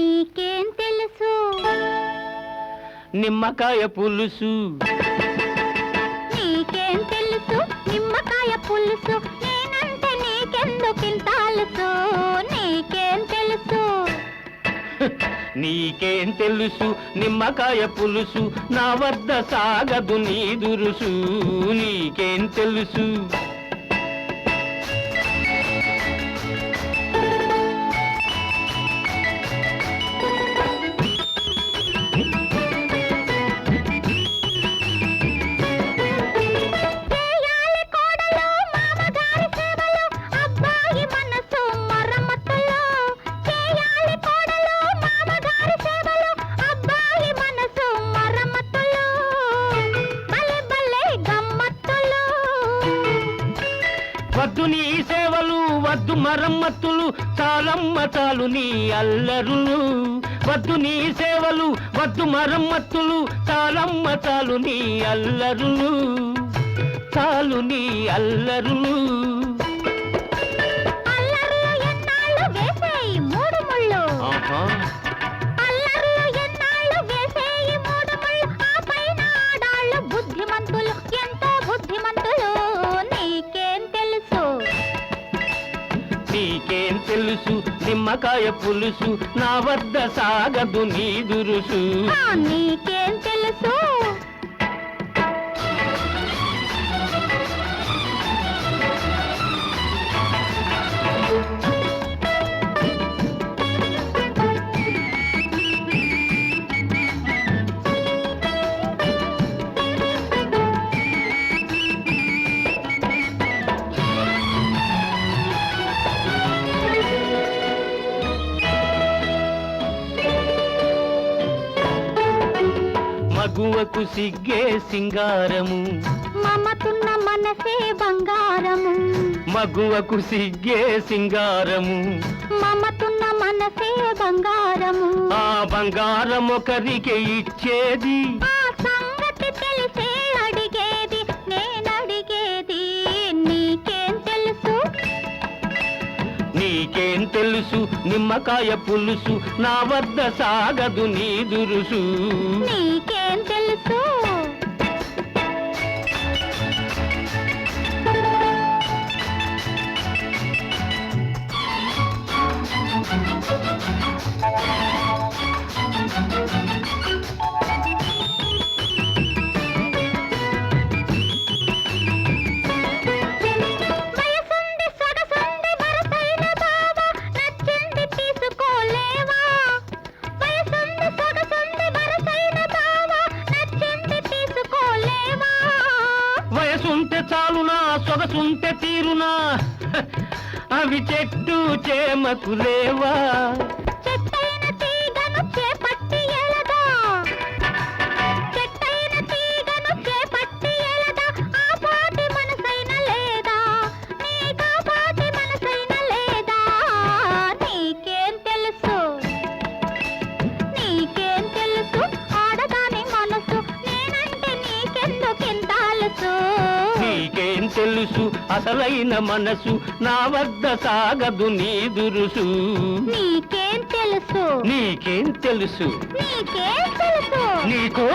నీకేం తెలుసు? నిమ్మకాయ పులుసు. నీకేం తెలుసు? నిమ్మకాయ పులుసు. నేనంటే నీకెందుకింత అలుసు? నీకేం తెలుసు? నీకేం తెలుసు? నిమ్మకాయ పులుసు నా వద్ద సాగదు నీ దురుసు. నీకేం తెలుసు? వద్దు నీ సేవలు వద్దు మరమ్మత్తులు చాలమ్మ చాలు నీ అల్లరులు. వద్దు నీ సేవలు వద్దు మరమ్మత్తులు చాలమ్మ చాలు నీ అల్లరులు. చాలు నీ అల్లరులు. నీకేం తెలుసు? నిమ్మకాయ పులుసు నా వద్ద సాగదు నీ దురుసు. ఆ, నీకేం మగువకు సిగ్గే సింగారము. మమతున్న మనసే బంగారము. మగువకు సిగ్గే సింగారము. మమతున్న మనసే బంగారము. ఆ బంగారం ఒకరికి ఇచ్చేది. ఆ సంగతి తెలిసే అడిగేది నేనడిగేది నీకేం తెలుసు? నీకేం తెలుసు? నిమ్మకాయ పులుసు నా వద్ద సాగదు నీ దురుసు. నీకేం తెలుసు చాలునా సొగసుంటే తీరునా? అవి చెట్టు చేమకు లేవా? నీకేం తెలుసు? అసలైన మనసు నా వద్ద సాగదు నీ దురుసు. నీకేం తెలుసు? నీకేం తెలుసు? నీకేం తెలుసు? నీకు?